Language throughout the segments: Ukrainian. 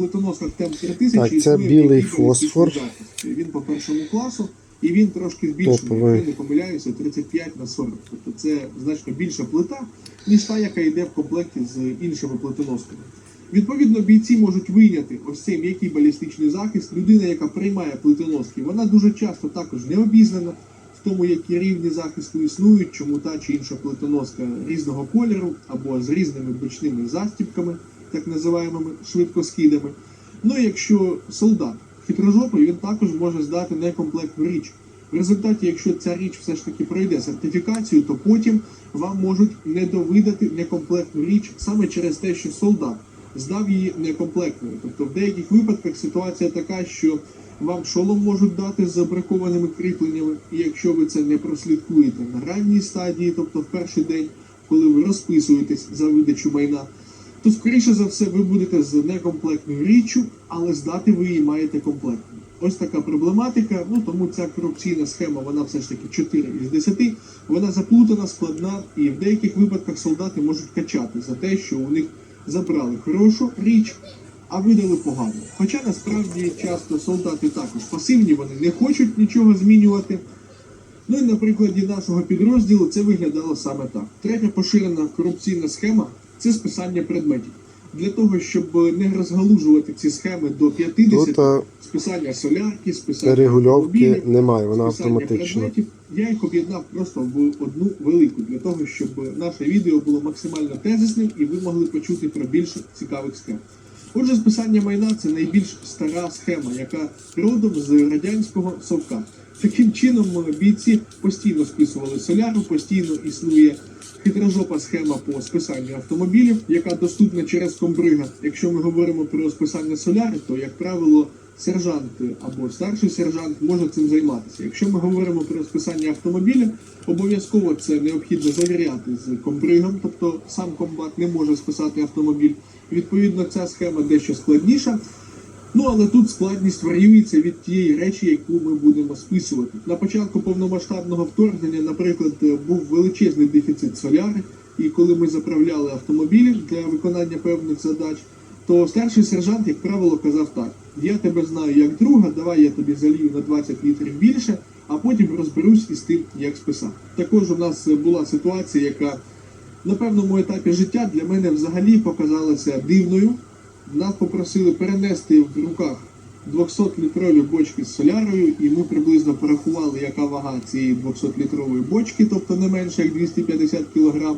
плитоносках темп 3000 Так, це білий фосфор. Він по першому класу, і він трошки збільшений, якщо не помиляюся, 35 на 40. Тобто це значно більша плита, ніж та, яка йде в комплекті з іншими плитоносками. Відповідно, бійці можуть вийняти ось цей м'який балістичний захист. Людина, яка приймає плитоноски, вона дуже часто також не обізнана в тому, які рівні захисту існують, чому та чи інша плитоноска різного кольору або з різними бочними застібками, так називаємими швидкоскидами. Ну і якщо солдат хитрожопий, він також може здати некомплектну річ. В результаті, якщо ця річ все ж таки пройде сертифікацію, то потім вам можуть недовидати некомплектну річ саме через те, що солдат здав її некомплектною. Тобто в деяких випадках ситуація така, що вам шолом можуть дати з забракованими кріпленнями, і якщо ви це не прослідкуєте на ранній стадії, тобто в перший день, коли ви розписуєтесь за видачу майна, то скоріше за все ви будете з некомплектною річчю, але здати ви її маєте комплектно. Ось така проблематика. Ну тому ця корупційна схема, вона все ж таки 4 із 10. Вона заплутана, складна, і в деяких випадках солдати можуть качати за те, що у них забрали хорошу річ, а видали погану. Хоча насправді часто солдати також пасивні, вони не хочуть нічого змінювати. Ну і на прикладі нашого підрозділу це виглядало саме так. Третя поширена корупційна схема це списання предметів. Для того, щоб не розгалужувати ці схеми до 50, Тут списання солярки, списання регульовки немає, вона автоматична. предметів, я їх об'єднав просто в одну велику для того, щоб наше відео було максимально тезисним і ви могли почути про більше цікавих схем. Отже, списання майна це найбільш стара схема, яка родом з радянського совка. Таким чином е, бійці постійно списували соляру, постійно існує хитрожопа схема по списанню автомобілів, яка доступна через комбрига. Якщо ми говоримо про списання соляри, то як правило сержант або старший сержант може цим займатися. Якщо ми говоримо про списання автомобіля, обов'язково це необхідно завіряти з комбригом, тобто сам комбат не може списати автомобіль. Відповідно, ця схема дещо складніша. Ну але тут складність варіюється від тієї речі, яку ми будемо списувати. На початку повномасштабного вторгнення, наприклад, був величезний дефіцит соляри, і коли ми заправляли автомобілі для виконання певних задач, то старший сержант, як правило, казав так: я тебе знаю як друга, давай я тобі залію на 20 літрів більше, а потім розберусь із тим, як списати. Також у нас була ситуація, яка на певному етапі життя для мене взагалі показалася дивною. Нас попросили перенести в руках 200-літрові бочки з солярою, і ми приблизно порахували, яка вага цієї 200-літрової бочки, тобто не менше як 250 кг.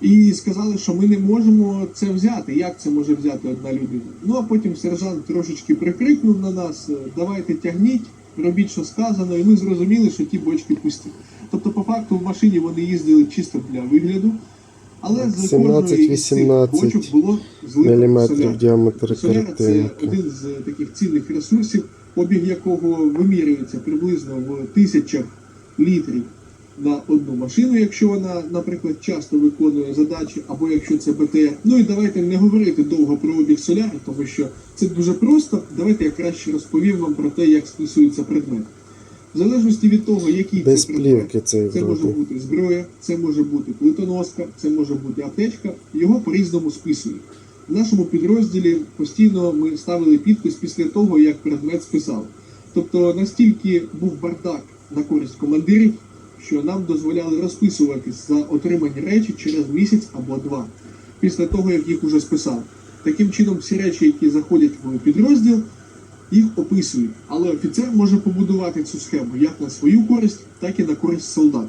І сказали, що ми не можемо це взяти. Як це може взяти одна людина? Ну а потім сержант трошечки прикрикнув на нас: давайте тягніть, робіть, що сказано, і ми зрозуміли, що ті бочки пусті. Тобто, по факту, в машині вони їздили чисто для вигляду. Але кожної 17-18 бочок було злито діаметр Соляра це один з таких цінних ресурсів, обіг якого вимірюється приблизно в тисячах літрів на одну машину, якщо вона, наприклад, часто виконує задачі, або якщо це БТР. Ну і давайте не говорити довго про обіг соляри, тому що це дуже просто. Давайте я краще розповім вам про те, як списується предмет. В залежності від того, який Без це плівки цей це може бути зброя, це може бути плитоноска, це може бути аптечка. Його по-різному списують. В нашому підрозділі постійно ми ставили підпис після того, як предмет списав. Тобто настільки був бардак на користь командирів, що нам дозволяли розписуватись за отримані речі через місяць або два, після того як їх уже списав. Таким чином, всі речі, які заходять в підрозділ, їх описують. Але офіцер може побудувати цю схему як на свою користь, так і на користь солдат.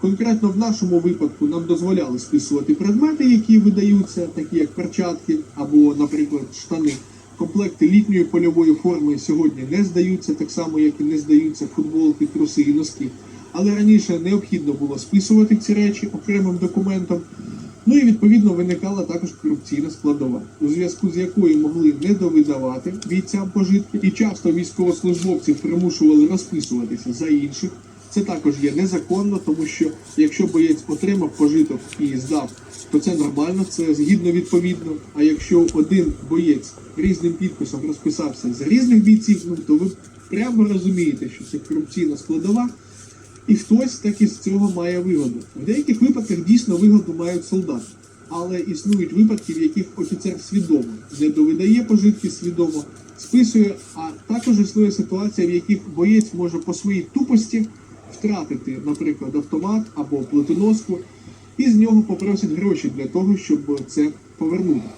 Конкретно в нашому випадку нам дозволяли списувати предмети, які видаються, такі як перчатки або, наприклад, штани. Комплекти літньої польової форми сьогодні не здаються, так само як і не здаються футболки, труси і носки. Але раніше необхідно було списувати ці речі окремим документом. Ну і відповідно виникала також корупційна складова, у зв'язку з якою могли не довидавати бійцям пожитки, і часто військовослужбовців примушували розписуватися за інших. Це також є незаконно, тому що якщо боєць отримав пожиток і здав, то це нормально, це згідно відповідно. А якщо один боєць різним підписом розписався за різних бійців, ну то ви прямо розумієте, що це корупційна складова. І хтось так із цього має вигоду. В деяких випадках дійсно вигоду мають солдати. але існують випадки, в яких офіцер свідомо не довидає пожитки свідомо, списує, а також існує ситуація, в яких боєць може по своїй тупості втратити, наприклад, автомат або плитоноску, і з нього попросять гроші для того, щоб це повернути.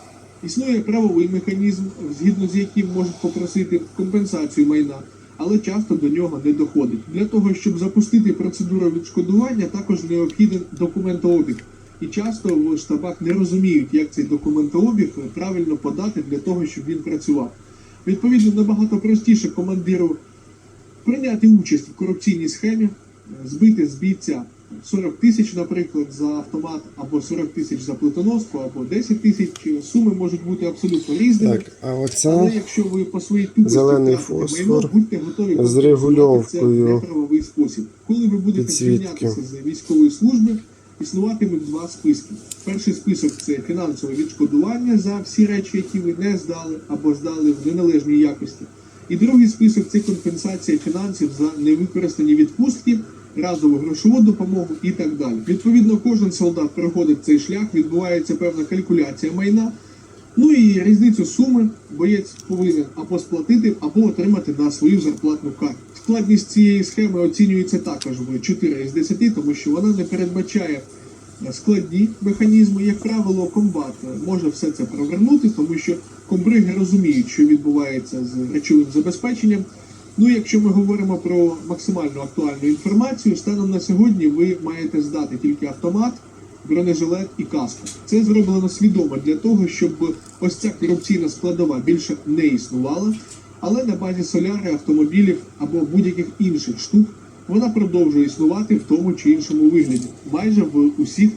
Існує правовий механізм, згідно з яким можуть попросити компенсацію майна, але часто до нього не доходить. Для того, щоб запустити процедуру відшкодування, також необхіден документообіг. І часто в штабах не розуміють, як цей документообіг правильно подати для того, щоб він працював. Відповідно, набагато простіше командиру прийняти участь в корупційній схемі, збити з бійця 40 тисяч, наприклад, за автомат, або 40 тисяч за плитоноску, або 10 тисяч. Суми можуть бути абсолютно різними. Так, а Але якщо ви по своїй тупості Зелений втратите фосфор майно, будьте готові з регульовкою це неправовий спосіб. Коли ви будете звільнятися з військової служби, існуватимуть два списки. Перший список це фінансове відшкодування за всі речі, які ви не здали або здали в неналежній якості. І другий список це компенсація фінансів за невикористані відпустки, разову грошову допомогу і так далі. Відповідно, кожен солдат проходить цей шлях, відбувається певна калькуляція майна. Ну і різницю суми боєць повинен або сплатити, або отримати на свою зарплатну карту. Складність цієї схеми оцінюється також в 4 із 10, тому що вона не передбачає складні механізми. Як правило, комбат може все це провернути, тому що комбриги розуміють, що відбувається з речовим забезпеченням. Ну, якщо ми говоримо про максимально актуальну інформацію, станом на сьогодні ви маєте здати тільки автомат, бронежилет і каску. Це зроблено свідомо для того, щоб ось ця корупційна складова більше не існувала, але на базі соляри, автомобілів або будь-яких інших штук вона продовжує існувати в тому чи іншому вигляді, майже в усіх